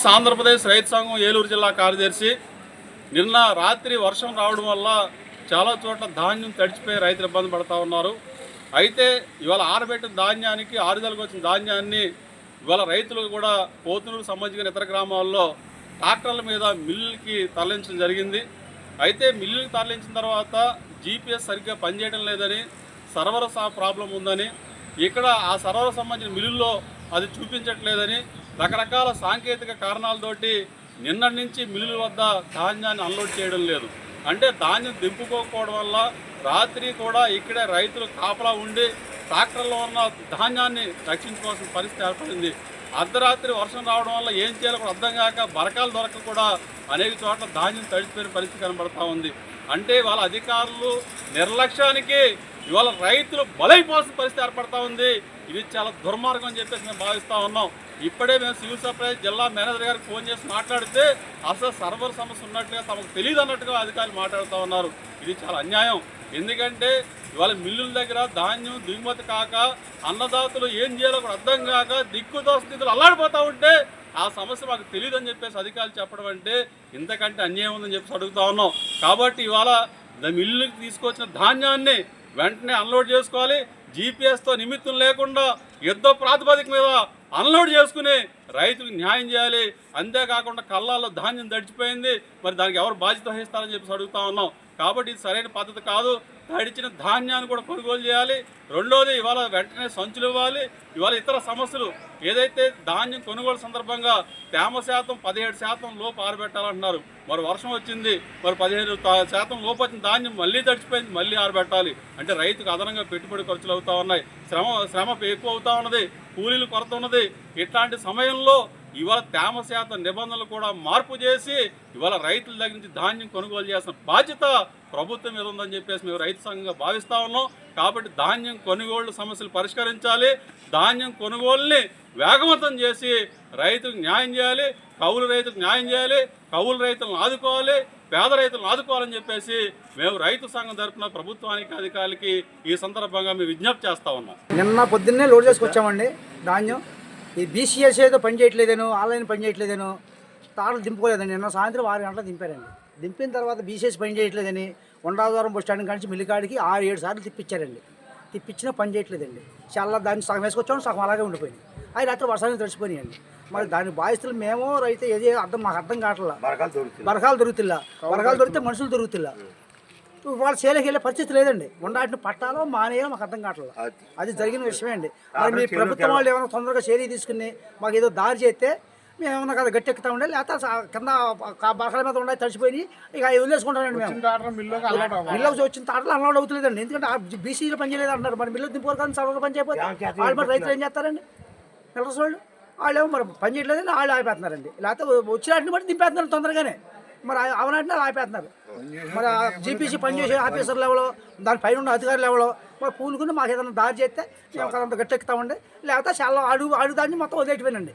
ఆంధ్రప్రదేశ్ రైతు సంఘం ఏలూరు జిల్లా కార్యదర్శి నిన్న రాత్రి వర్షం రావడం వల్ల చాలా చోట్ల ధాన్యం తడిచిపోయి రైతులు ఇబ్బంది పడతా ఉన్నారు. అయితే ఇవాళ ఆరబెట్టిన ధాన్యానికి ఆరుదలకు వచ్చిన ధాన్యాన్ని ఇవాళ రైతులు కూడా పోతునూరు సంబంధించిన ఇతర గ్రామాల్లో ట్రాక్టర్ల మీద మిల్లుకి తరలించడం జరిగింది. అయితే మిల్లుకి తరలించిన తర్వాత జీపీఎస్ సరిగ్గా పనిచేయడం లేదని సర్వర్ సా ప్రాబ్లం ఉందని ఇక్కడ ఆ సర్వర్ సంబంధించిన మిల్లుల్లో అది చూపించట్లేదని రకరకాల సాంకేతిక కారణాలతోటి నిన్నటి నుంచి మిల్లుల వద్ద ధాన్యాన్ని అన్లోడ్ చేయడం లేదు. అంటే ధాన్యం దింపుకోకపోవడం వల్ల రాత్రి కూడా ఇక్కడే రైతులు కాపలా ఉండి ట్రాక్టర్లో ఉన్న ధాన్యాన్ని రక్షించుకోవాల్సిన పరిస్థితి ఏర్పడింది. అర్ధరాత్రి వర్షం రావడం వల్ల ఏం చేయాలో కూడా అర్థం కాక బరకాలు దొరక కూడా అనేక చోట్ల ధాన్యం తడిచిపోయిన పరిస్థితి కనబడతా ఉంది. అంటే వాళ్ళ అధికారులు నిర్లక్ష్యానికి ఇవాళ రైతులు బలైపోవాల్సిన పరిస్థితి ఏర్పడతా ఉంది. ఇది చాలా దుర్మార్గం అని చెప్పేసి మేము భావిస్తూ ఉన్నాం. ఇప్పుడే మేము సివిల్ సప్లైస్ జిల్లా మేనేజర్ గారికి ఫోన్ చేసి మాట్లాడితే అసలు సర్వర్ సమస్య ఉన్నట్టుగా తమకు తెలియదు అన్నట్టుగా అధికారులు మాట్లాడుతూ ఉన్నారు. ఇది చాలా అన్యాయం. ఎందుకంటే ఇవాళ మిల్లుల దగ్గర ధాన్యం దిగుమతి కాక అన్నదాతలు ఏం చేయాలో కూడా అర్థం కాక దిక్కుతో స్థితులు అల్లాడిపోతూ ఉంటే ఆ సమస్య మాకు తెలియదు అని చెప్పేసి అధికారులు చెప్పడం అంటే ఇంతకంటే అన్యాయం ఉందని చెప్పేసి అడుగుతా ఉన్నాం. కాబట్టి ఇవాళ మిల్లుకి తీసుకొచ్చిన ధాన్యాన్ని వెంటనే అన్లోడ్ చేసుకోవాలి. జీపీఎస్తో నిమిత్తం లేకుండా యుద్ధ ప్రాతిపదిక మీద అన్లోడ్ చేసుకుని రైతులకు న్యాయం చేయాలి. అంతేకాకుండా కళ్ళాల్లో ధాన్యం దడిచిపోయింది మరి దానికి ఎవరు బాధ్యత వహిస్తారని చెప్పేసి అడుగుతా ఉన్నాం. కాబట్టి ఇది సరైన పద్ధతి కాదు. తడిచిన ధాన్యాన్ని కూడా కొనుగోలు చేయాలి. రెండోది ఇవాళ వెంటనే సంచులు ఇవ్వాలి. ఇవాళ ఇతర సమస్యలు. ఏదైతే ధాన్యం కొనుగోలు సందర్భంగా తేమ శాతం పదిహేడు శాతం లోపు ఆరబెట్టాలంటున్నారు. మరి వర్షం వచ్చింది. మరి పదిహేడు శాతం లోపు వచ్చిన ధాన్యం మళ్ళీ తడిచిపోయింది. మళ్ళీ ఆరబెట్టాలి. అంటే రైతుకు అదనంగా పెట్టుబడి ఖర్చులు అవుతా ఉన్నాయి. శ్రమ శ్రమ ఎక్కువ అవుతా ఉన్నది. కూలీలు కొరత ఉన్నది. ఇట్లాంటి సమయంలో ఇవాళ తేమ శాతం నిబంధనలు కూడా మార్పు చేసి ఇవాళ రైతుల దగ్గర నుంచి ధాన్యం కొనుగోలు చేసిన బాధ్యత ప్రభుత్వం మీద ఉందని చెప్పేసి మేము రైతు సంఘంగా భావిస్తా ఉన్నాం. కాబట్టి ధాన్యం కొనుగోళ్ళ సమస్యలు పరిష్కరించాలి. ధాన్యం కొనుగోలుని వేగవంతం చేసి రైతుకు న్యాయం చేయాలి. కౌలు రైతుకు న్యాయం చేయాలి. కౌలు రైతులను ఆదుకోవాలి పేద రైతులను ఆదుకోవాలని చెప్పేసి మేము రైతు సంఘం తరఫున ప్రభుత్వానికి అధికారులకి ఈ సందర్భంగా మేము విజ్ఞప్తి చేస్తా ఉన్నాం. నిన్న పొద్దున్నే లోడ్ చేసుకొచ్చామండి ధాన్యం. ఈ బీసీఎస్ ఏదో పని చేయట్లేదేనో ఆన్లైన్ పని చేయట్లేదేనో తాళలు దింపుకోలేదండి. నిన్న సాయంత్రం ఆరు గంటలకు దింపారండి. దింపిన తర్వాత బీసీఎస్ పని చేయట్లేదని వండాదవరం బస్ స్టాండ్ కానించి మిల్లికాడికి ఆరు ఏడు సార్లు తిప్పించారండి. తిప్పించినా పని చేయట్లేదండి. చాలా దాన్ని సగం వేసుకొచ్చాము సగం అలాగే ఉండిపోయింది. అవి రాత్రి వర్షానికి తడిచిపోయినాయండి మరి దాని బాధితులు మేము రైతు ఏది అర్థం మాకు అర్థం కావట్లా. బరకాలు దొరుకుతుల్లా. బరకాలు దొరికితే మనుషులు దొరుకుతుల్లా. వాళ్ళు సేలకి వెళ్ళే పరిస్థితి లేదండి. ఉండాటిని పట్టాలో మానేయాలో మాకు అర్థం కావట్లేదు అది. జరిగిన విషయమే అండి. మరి మీ ప్రభుత్వం వాళ్ళు ఏమైనా తొందరగా చర్య తీసుకుని మాకు ఏదో దారి చేస్తే మేము ఏమన్నా కదా గట్టి ఎక్కుతా ఉండే లేకపోతే కింద బరకాల మీద ఉండే తడిచిపోయి ఇక అవి వదిలేసుకుంటామండి మేము. మిల్లుకు వచ్చిన తాటలు అన్లోడ్ అవుతలేదండి. ఎందుకంటే బీసీలో పని చేయలేదు అంటారు మరి మిల్లు దింపారు కానీ సర్వర్ పని చేయకపోతే వాళ్ళు మరి రైతులు ఏం చేస్తారండి? మిల్లర్స్ వాళ్ళు వాళ్ళు ఏమో మరి పని చేయట్లేదని వాళ్ళు ఆపేస్తున్నారండి. లేకపోతే వచ్చినట్టు బట్టి దింపేస్తున్నారు తొందరగానే. మరి అవనాటిని ఆపేస్తున్నారు. మరి జీపీసీ పనిచేసే ఆఫీసర్ లెవెల్ దాని పైన ఉన్న అధికారులు లెవెల్ మరి పూనుకుని మాకు ఏదైనా దారి చేస్తే మేము కొంత గట్టెక్కుతామండి. లేకపోతే చాలా అడుగు అడుగు దాన్ని మొత్తం వదిలేటిపోయినండి